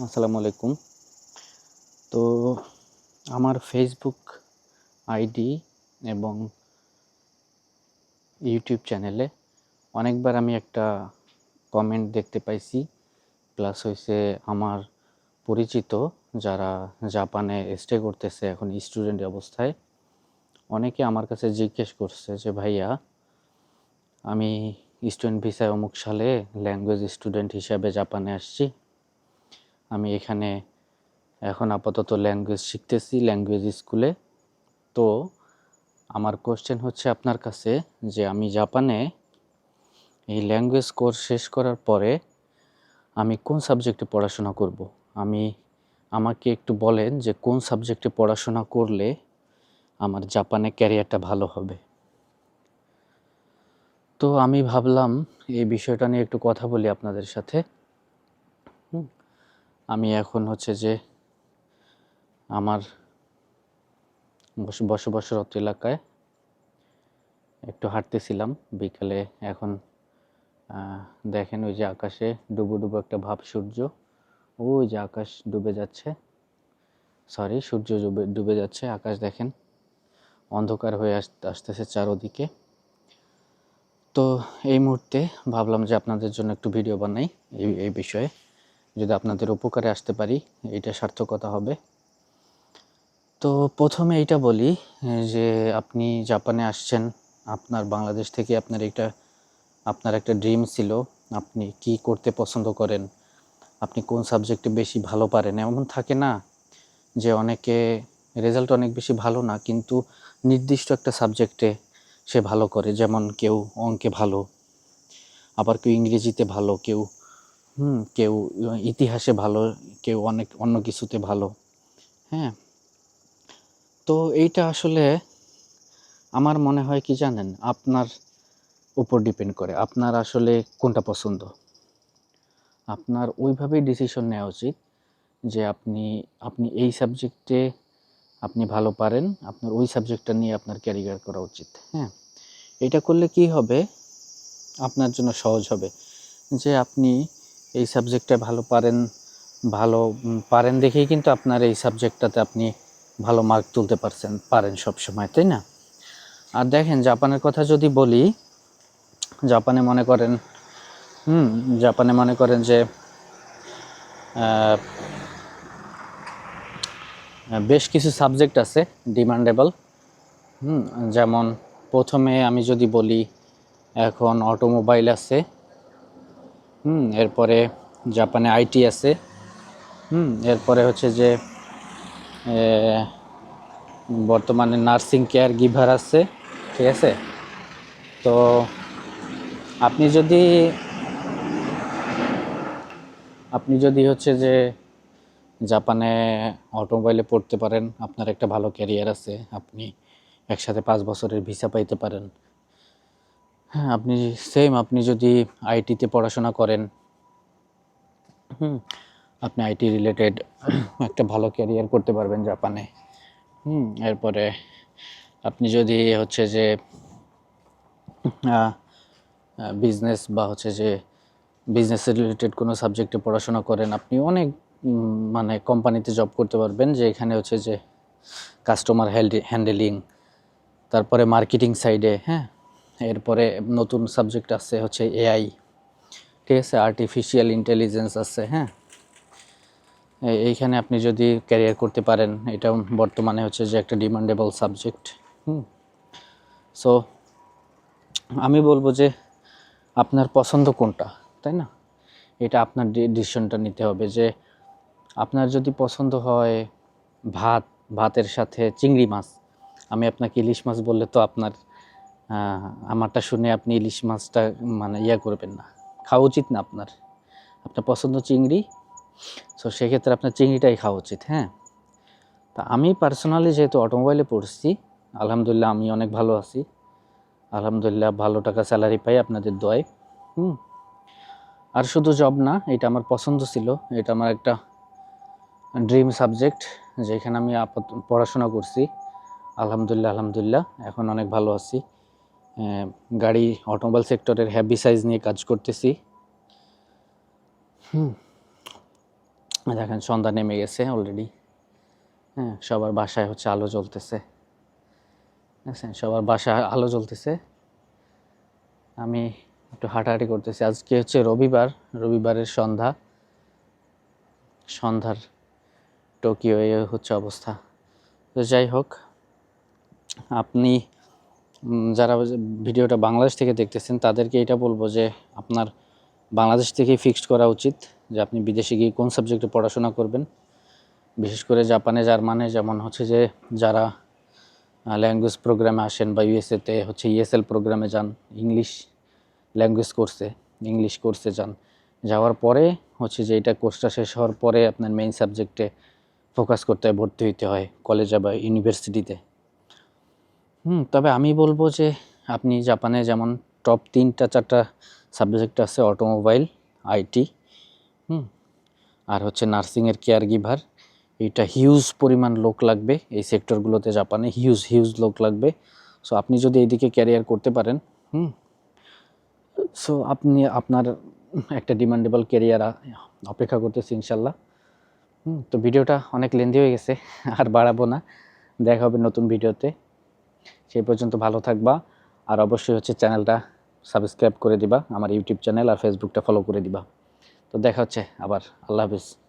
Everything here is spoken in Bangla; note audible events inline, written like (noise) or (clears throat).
আসসালামু আলাইকুম। তো আমার ফেসবুক আইডি এবং ইউটিউব চ্যানেলে অনেকবার আমি একটা কমেন্ট দেখতে পাইছি। প্লাস হয়েছে আমার পরিচিত যারা জাপানে স্টে করতেছে এখন স্টুডেন্ট অবস্থায়, অনেকে আমার কাছে জিজ্ঞেস করছে যে, ভাইয়া, আমি স্টুডেন্ট ভিসায় অমুক সালে ল্যাঙ্গুয়েজ স্টুডেন্ট হিসাবে জাপানে আসছি আমি এখানে এখন আপাতত ল্যাঙ্গুয়েজ শিখতেছি ল্যাঙ্গুয়েজ স্কুলে তো আমার কোশ্চেন হচ্ছে আপনার কাছে যে আমি জাপানে এই ল্যাঙ্গুয়েজ কোর্স শেষ করার পরে আমি কোন সাবজেক্টে পড়াশোনা করব? আমি, আমাকে একটু বলেন যে কোন সাবজেক্টে পড়াশোনা করলে আমার জাপানে ক্যারিয়ারটা ভালো হবে? তো আমি ভাবলাম এই বিষয়টা নিয়ে একটু কথা বলি আপনাদের সাথে। আমি এখন হচ্ছে যে আমার বস- বসবাসরত এলাকায় একটু হাঁটতেছিলাম। বিকালে এখন দেখেন ওই যে আকাশে ডুবো ডুবো একটা ভাব সূর্য। ওই যে আকাশ ডুবে যাচ্ছে। সরি, সূর্য ডুবে ডুবে যাচ্ছে। আকাশ দেখেন অন্ধকার হয়ে আস- আসতেছে চারোদিকে। তো এই মুহূর্তে ভাবলাম যে আপনাদের জন্য একটু ভিডিও বানাই এই এই বিষয়ে। যদি আপনাদের উপকারে আসতে পারি, এটা সার্থকতা হবে। তো প্রথমে এইটা বলি, যে আপনি জাপানে আসছেন, আপনার বাংলাদেশ থেকে আপনার এটা আপনার একটা ড্রিম ছিল, আপনি কি করতে পছন্দ করেন, আপনি কোন সাবজেক্টে বেশি ভালো পারেন, এমন থাকে না যে অনেকে রেজাল্ট অনেক বেশি ভালো না, কিন্তু নির্দিষ্ট একটা সাবজেক্টে সে ভালো করে, যেমন কেউ অঙ্কে ভালো, আবার কেউ ইংরেজিতে ভালো, কেউ হুম, কেউ ইতিহাসে ভালো, কেউ অনেক, অন্য কিছুতে ভালো হ্যাঁ? তো এইটা আসলে আমার মনে হয় কি জানেন? আপনার উপর ডিপেন্ড করে। আপনার আসলে কোনটা পছন্দ? আপনার ওইভাবেই ডিসিশন নেওয়া উচিত যে আপনি আপনি এই সাবজেক্টে আপনি ভালো পারেন, আপনার ওই সাবজেক্টটা নিয়ে আপনার ক্যারিয়ার করা উচিত হ্যাঁ? এটা করলে কি হবে? আপনার জন্য সহজ হবে যে আপনি এই সাবজেক্টে ভালো পারেন ভালো পারেন দেখেই কিন্তু আপনার এই সাবজেক্টটাতে আপনি ভালো মার্ক তুলতে পারছেন, পারেন সব সময় তাই না? আর দেখেন, জাপানের কথা যদি বলি, জাপানে মনে করেন, হুম, জাপানে মনে করেন যে বেশ কিছু সাবজেক্ট আছে ডিমান্ডেবল হুম, যেমন প্রথমে আমি যদি বলি, এখন অটোমোবাইল আছে হুম, এরপরে জাপানে আইটি আছে। হুম, এরপরে হচ্ছে যে বর্তমানে নার্সিং কেয়ার গিভার আছে, ঠিক আছে? তো আপনি যদি আপনি যদি হচ্ছে যে জাপানে অটোমোবাইলে পড়তে পারেন, আপনার একটা ভালো ক্যারিয়ার আছে, আপনি একসাথে পাঁচ বছরের ভিসা পাইতে পারেন। হ্যাঁ আপনি সেম আপনি যদি আইটিতে পড়াশোনা করেন, হুম, আপনি আইটি রিলেটেড (clears throat) একটা ভালো ক্যারিয়ার করতে পারবেন জাপানে। হুম, এরপরে আপনি যদি হচ্ছে যে বিজনেস বা হচ্ছে যে বিজনেস রিলেটেড কোনো সাবজেক্টে পড়াশোনা করেন, আপনি অনেক মানে কোম্পানিতে জব করতে পারবেন যে এখানে হচ্ছে যে কাস্টমার হ্যান্ডেলিং তারপরে মার্কেটিং সাইডে হ্যাঁ এরপরে নতুন সাবজেক্ট আছে হচ্ছে এআই ঠিক আছে? আর্টিফিশিয়াল ইন্টেলিজেন্স আছে হ্যাঁ? এইখানে আপনি যদি ক্যারিয়ার করতে পারেন এটা বর্তমানে হচ্ছে যে একটা ডিমান্ডেবল সাবজেক্ট হুম? সো আমি বলব যে আপনার পছন্দ কোনটা, তাই না? এটা আপনার ডিসিশনটা নিতে হবে যে আপনার যদি পছন্দ হয় ভাত, ভাতের সাথে চিংড়ি মাছ, আমি আপনাকে ইলিশ মাছ বললে তো আপনার আমারটা শুনে আপনি ইলিশ মাছটা মানে ইয়া করবেন না। খাওয়া উচিত না আপনার। আপনার পছন্দ চিংড়ি সো সেক্ষেত্রে আপনার চিংড়িটাই খাওয়া উচিত হ্যাঁ। তা আমি পার্সোনালি যেহেতু অটোমোবাইলে পড়ছি, আলহামদুলিল্লাহ আমি অনেক ভালো আছি। আলহামদুলিল্লাহ ভালো টাকা স্যালারি পাই আপনাদের দোয়ায় হুম। আর শুধু জব না, এটা আমার পছন্দ ছিল। এটা আমার একটা ড্রিম সাবজেক্ট যেখানে আমি আপাত, পড়াশোনা করছি। আলহামদুলিল্লাহ আলহামদুলিল্লাহ, এখন অনেক ভালো আছি। গাড়ি অটোমোবাইল সেক্টরের হ্যাভি সাইজ নিয়ে কাজ করতেছি। হুম। দেখেন সন্ধ্যা নেমে গেছে অলরেডি হ্যাঁ সবার বাসায় হচ্ছে আলো জ্বলতেছে। বুঝছেন সবার বাসায় আলো জ্বলতেছে। আমি একটু হাঁটাহাঁটি করতেছি। আজকে হচ্ছে রবিবার রবিবারের সন্ধ্যা। সন্ধ্যার টোকিও এ হচ্ছে অবস্থা। তো যাই হোক আপনি যারা ভিডিওটা বাংলাদেশ থেকে দেখতেছেন, তাদেরকে এটা বলব যে আপনার বাংলাদেশ থেকেই ফিক্সড করা উচিত যে আপনি বিদেশে গিয়ে কোন সাবজেক্টে পড়াশোনা করবেন। বিশেষ করে জাপানে, জার্মানে যেমন হচ্ছে যে যারা ল্যাঙ্গুয়েজ প্রোগ্রামে আসেন বা ইউএসএতে হচ্ছে ইএসএল প্রোগ্রামে যান ইংলিশ ল্যাঙ্গুয়েজ কোর্সে ইংলিশ কোর্সে যান। যাওয়ার পরে হচ্ছে যে এটা কোর্সটা শেষ হওয়ার পরে আপনার মেইন সাবজেক্টে ফোকাস করতে হয় ভর্তি হইতে হয় কলেজে বা ইউনিভার্সিটিতে হুম, তবে আমি বলব যে আপনি জাপানে যেমন টপ তিনটা, চারটা সাবজেক্ট আছে অটোমোবাইল আইটি হুম, আর হচ্ছে নার্সিংয়ের কেয়ার গিভার এটা হিউজ পরিমাণ লোক লাগবে। এই সেক্টরগুলোতে জাপানে হিউজ হিউজ লোক লাগবে। সো আপনি যদি এইদিকে ক্যারিয়ার করতে পারেন, হুম সো আপনি আপনার একটা ডিমান্ডেবল ক্যারিয়ার অপেক্ষা করতেছি ইনশাল্লাহ। হুম, তো ভিডিওটা অনেক লেন্দি হয়ে গেছে, আর বাড়াবো না। দেখা হবে নতুন ভিডিওতে সেই পর্যন্ত ভালো থাকবা। আর অবশ্যই হচ্ছে চ্যানেলটা সাবস্ক্রাইব করে দিবা, আমার ইউটিউব চ্যানেল আর ফেসবুকটা ফলো করে দিবা। তো দেখা হচ্ছে আবার, আল্লাহ হাফিজ।